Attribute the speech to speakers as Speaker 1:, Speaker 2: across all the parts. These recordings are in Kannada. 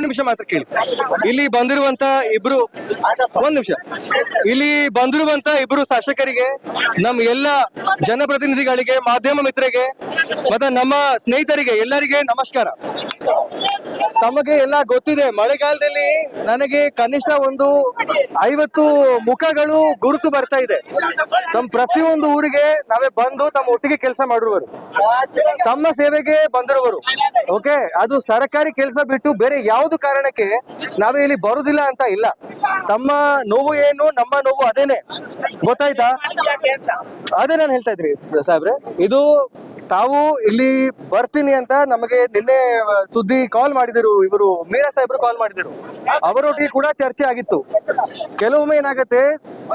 Speaker 1: ಎರಡು ನಿಮಿಷ ಮಾತ್ರ ಕೇಳಿ. ಇಲ್ಲಿ ಬಂದಿರುವಂತ ಇಬ್ರು, ಒಂದ್ ನಿಮಿಷ. ಇಲ್ಲಿ ಬಂದಿರುವಂತ ಇಬ್ರು ಶಾಸಕರಿಗೆ ನಮ್ಮ ಎಲ್ಲ ಜನಪ್ರತಿನಿಧಿಗಳಿಗೆ, ಮಾಧ್ಯಮ ಮಿತ್ರರಿಗೆ, ಮತ್ತೆ ನಮ್ಮ ಸ್ನೇಹಿತರಿಗೆ ಎಲ್ಲರಿಗೆ ನಮಸ್ಕಾರ. ತಮಗೆ ಎಲ್ಲ ಗೊತ್ತಿದೆ. ಮಳೆಗಾಲದಲ್ಲಿ ನನಗೆ ಕನಿಷ್ಠ ಒಂದು ಐವತ್ತು ಮುಖಗಳು ಗುರುತು ಬರ್ತಾ ಇದೆ. ತಮ್ಮ ಪ್ರತಿಯೊಂದು ಊರಿಗೆ ನಾವೇ ಬಂದು ತಮ್ಮ ಒಟ್ಟಿಗೆ ಕೆಲಸ ಮಾಡಿರುವರು ತಮ್ಮ ಸೇವೆಗೆ ಬಂದಿರುವರು ಓಕೆ? ಅದು ಸರ್ಕಾರಿ ಕೆಲಸ ಬಿಟ್ಟು ಬೇರೆ ಯಾವುದು ಕಾರಣಕ್ಕೆ ನಾವೇ ಇಲ್ಲಿ ಬರುದಿಲ್ಲ ಅಂತ ಇಲ್ಲ. ತಮ್ಮ ನೋವು ಏನು, ನಮ್ಮ ನೋವು ಅದೇನೆ. ಗೊತ್ತಾಯ್ತಾ? ಅದೇ ನಾನು ಹೇಳ್ತಾ ಇದ್ರಿ ಸಾಹೇಬ್ರೆ. ಇದು ತಾವು ಇಲ್ಲಿ ಬರ್ತೀನಿ ಅಂತ ನಮಗೆ ನಿನ್ನೆ ಸುದ್ದಿ ಕಾಲ್ ಮಾಡಿದರು. ಇವರು ಮೀರಾ ಸಾಹೇಬ್ರು ಕಾಲ್ ಮಾಡಿದರು. ಅವರೊಟ್ಟಿಗೆ ಕೂಡ ಚರ್ಚೆ ಆಗಿತ್ತು. ಕೆಲವೊಮ್ಮೆ ಏನಾಗುತ್ತೆ,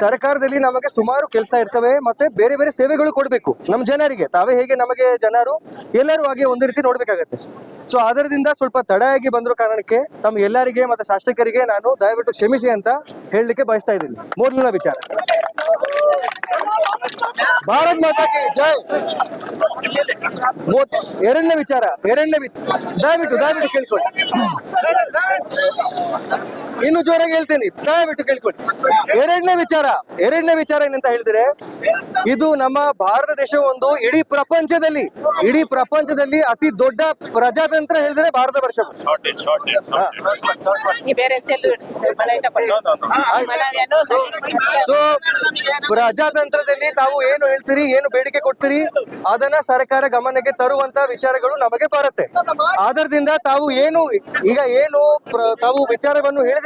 Speaker 1: ಸರ್ಕಾರದಲ್ಲಿ ನಮಗೆ ಸುಮಾರು ಕೆಲಸ ಇರ್ತವೆ ಮತ್ತೆ ಬೇರೆ ಬೇರೆ ಸೇವೆಗಳು ಕೊಡಬೇಕು ನಮ್ಮ ಜನರಿಗೆ. ತಾವೇ ಹೇಗೆ ನಮಗೆ ಜನರು ಎಲ್ಲರೂ ಹಾಗೆ ಒಂದು ರೀತಿ ನೋಡ್ಬೇಕಾಗತ್ತೆ. ಸೊ ಅದರಿಂದ ಸ್ವಲ್ಪ ತಡೆಯಾಗಿ ಬಂದಿರೋ ಕಾರಣಕ್ಕೆ ತಮ್ಮ ಎಲ್ಲರಿಗೆ ಮತ್ತೆ ಶಾಸಕರಿಗೆ ನಾನು ದಯವಿಟ್ಟು ಕ್ಷಮಿಸಿ ಅಂತ ಹೇಳಲಿಕ್ಕೆ ಬಯಸ್ತಾ ಇದ್ದೀನಿ. ಮೊದಲಿನ ವಿಚಾರ. ಭಾರತ್ ಮಾತಾ ಜೈ. ಮೂವತ್- ಎರಡನೇ ವಿಚಾರ ಎರಡನೇ ವಿಚಾರ ದಯವಿಟ್ಟು ದಯವಿಟ್ಟು ಕೇಳ್ಕೊಳ್ಳಿ. ಇನ್ನು ಜೋರಾಗಿ ಹೇಳ್ತೀನಿ. ದಯವಿಟ್ಟು ಕೇಳ್ಕೊಳ್ಳಿ. ಎರಡನೇ ವಿಚಾರ ಎರಡನೇ ವಿಚಾರ ಏನಂತ ಹೇಳಿದ್ರೆ ಇದು ನಮ್ಮ ಭಾರತ ದೇಶ ಒಂದು ಇಡೀ ಪ್ರಪಂಚದಲ್ಲಿ ಇಡೀ ಪ್ರಪಂಚದಲ್ಲಿ ಅತಿ ದೊಡ್ಡ ಪ್ರಜಾತಂತ್ರ ಹೇಳಿದ್ರೆ ಭಾರತ ವರ್ಷ. ಸೊ ಪ್ರಜಾತಂತ್ರದಲ್ಲಿ ತಾವು ಏನು ಹೇಳ್ತೀರಿ ಏನು ಬೇಡಿಕೆ ಕೊಡ್ತೀರಿ ಅದನ್ನ ಸರ್ಕಾರ ಗಮನಕ್ಕೆ ತರುವಂತ ವಿಚಾರಗಳು ನಮಗೆ ಬರುತ್ತೆ. ಆದ್ರದಿಂದ ತಾವು ಏನು ಈಗ ಏನು ತಾವು ವಿಚಾರವನ್ನು ಹೇಳಿದಿರಿ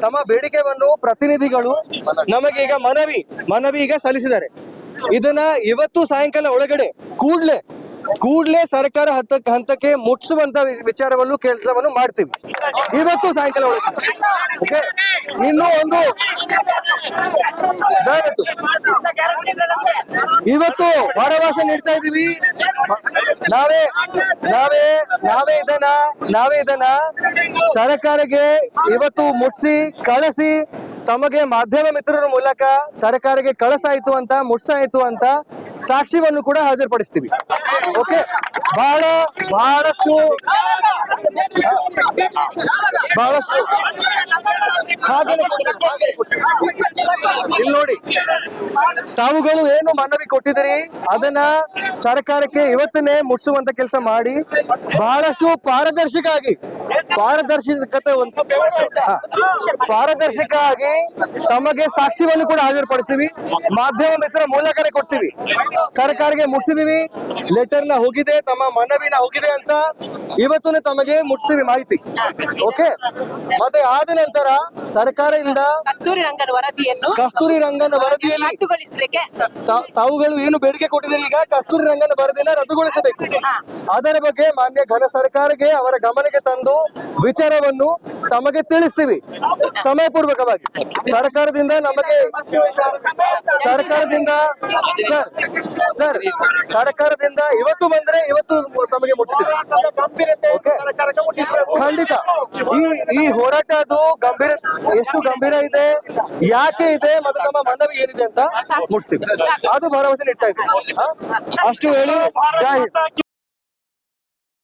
Speaker 1: ತಮ್ಮ ಬೇಡಿಕೆಯನ್ನು ಪ್ರತಿನಿಧಿಗಳು ನಮಗೆ ಈಗ ಮನವಿ ಮನವಿ ಈಗ ಸಲ್ಲಿಸಿದ್ದಾರೆ. ಇದನ್ನ ಇವತ್ತು ಸಾಯಂಕಾಲ ಒಳಗಡೆ ಕೂಡ್ಲೆ ಕೂಡ್ಲೆ ಸರ್ಕಾರ ಹತ್ತಕ್ಕೆ ಹಂತಕ್ಕೆ ಮುಟ್ಸುವಂತ ವಿಚಾರವನ್ನು ಕೆಲಸವನ್ನು ಮಾಡ್ತೀವಿ. ಇವತ್ತು ಸಾಯಂಕಾಲ ಓಕೆ ಇನ್ನು ಒಂದು ದಯವಿಟ್ಟು ಇವತ್ತು ಭರವಸೆ ನೀಡ್ತಾ ಇದೀವಿ ನಾವೇ ನಾವೇ ನಾವೇ ಇದನ್ನ ನಾವೇ ಇದನ್ನ ಸರ್ಕಾರಕ್ಕೆ ಇವತ್ತು ಮುಟ್ಸಿ, ಕಳಿಸಿ, ತಮಗೆ ಮಾಧ್ಯಮ ಮಿತ್ರರ ಮೂಲಕ ಸರ್ಕಾರಕ್ಕೆ ಕಳಸಾಯಿತು ಅಂತ, ಮುಟ್ಸಾಯ್ತು ಅಂತ ಸಾಕ್ಷಿವನ್ನು ಕೂಡ ಹಾಜರುಪಡಿಸ್ತೀವಿ. ಓಕೆ ಬಹಳ ಬಹಳಷ್ಟು ಬಹಳಷ್ಟು ಹಾಗೇನೆ. ಇಲ್ಲಿ ನೋಡಿ ತಾವುಗಳು ಏನು ಮನವಿ ಕೊಟ್ಟಿದ್ರಿ ಅದನ್ನ ಸರ್ಕಾರಕ್ಕೆ ಇವತ್ತನ್ನೇ ಮುಟ್ಟಿಸುವಂತ ಕೆಲಸ ಮಾಡಿ ಬಹಳಷ್ಟು ಪಾರದರ್ಶಕ ಆಗಿ ಪಾರದರ್ಶಕತೆ ಒಂದು. ಪಾರದರ್ಶಕ ಆಗಿ ತಮಗೆ ಸಾಕ್ಷಿಯನ್ನು ಕೂಡ ಹಾಜರುಪಡಿಸ್ತೀವಿ ಮಾಧ್ಯಮ ಮಿತ್ರ ಮೂಲಕನೇ ಕೊಡ್ತೀವಿ ಸರ್ಕಾರಕ್ಕೆ ಮುಟ್ಸಿದೀವಿ ಲೆಟರ್ನ ಹೋಗಿದೆ ತಮ್ಮ ಮನವಿನ ಹೋಗಿದೆ ಅಂತ ಇವತ್ತು ತಮಗೆ ಮುಟ್ಸಿವಿ ಮಾಹಿತಿ. ಓಕೆ ಮತ್ತೆ ಆದ ನಂತರ ಸರ್ಕಾರದಿಂದ
Speaker 2: ಕಸ್ತೂರಿ ರಂಗನ ವರದಿಯನ್ನು
Speaker 1: ಕಸ್ತೂರಿ ರಂಗನ ವರದಿಯಲ್ಲಿ
Speaker 2: ರದ್ದುಗೊಳಿಸಲಿಕ್ಕೆ
Speaker 1: ತಾವುಗಳು ಏನು ಬೇಡಿಕೆ ಕೊಟ್ಟಿದ್ದೀರಿ ಈಗ ಕಸ್ತೂರಿ ರಂಗನ ವರದಿನ ರದ್ದುಗೊಳಿಸಬೇಕು. ಅದರ ಬಗ್ಗೆ ಮಾನ್ಯ ಘನ ಸರ್ಕಾರಕ್ಕೆ ಅವರ ಗಮನಕ್ಕೆ ತಂದು ವಿಚಾರವನ್ನು ತಮಗೆ ತಿಳಿಸ್ತೀವಿ. ಸಮಯಪೂರ್ವಕವಾಗಿ ಸರ್ಕಾರದಿಂದ ನಮಗೆ ಸರ್ಕಾರದಿಂದ ಸರ್ ಸರ್ ಸರ್ಕಾರದಿಂದ ಇವತ್ತು ಬಂದ್ರೆ ಇವತ್ತು ತಮಗೆ ಮುಟ್ಟಿಸ್ತೀವಿ. ಓಕೆ ಖಂಡಿತ. ಈ ಈ ಹೋರಾಟ ಅದು ಗಂಭೀರ ಎಷ್ಟು ಗಂಭೀರ ಇದೆ ಯಾಕೆ ಇದೆ ಮತ್ತು ನಮ್ಮ ಮನವಿ ಏನಿದೆ ಅಂತ ಮುಟ್ತೀವಿ ಅದು ಭರವಸೆ ಇದ್ದೀವಿ. ಅಷ್ಟು ಹೇಳಿ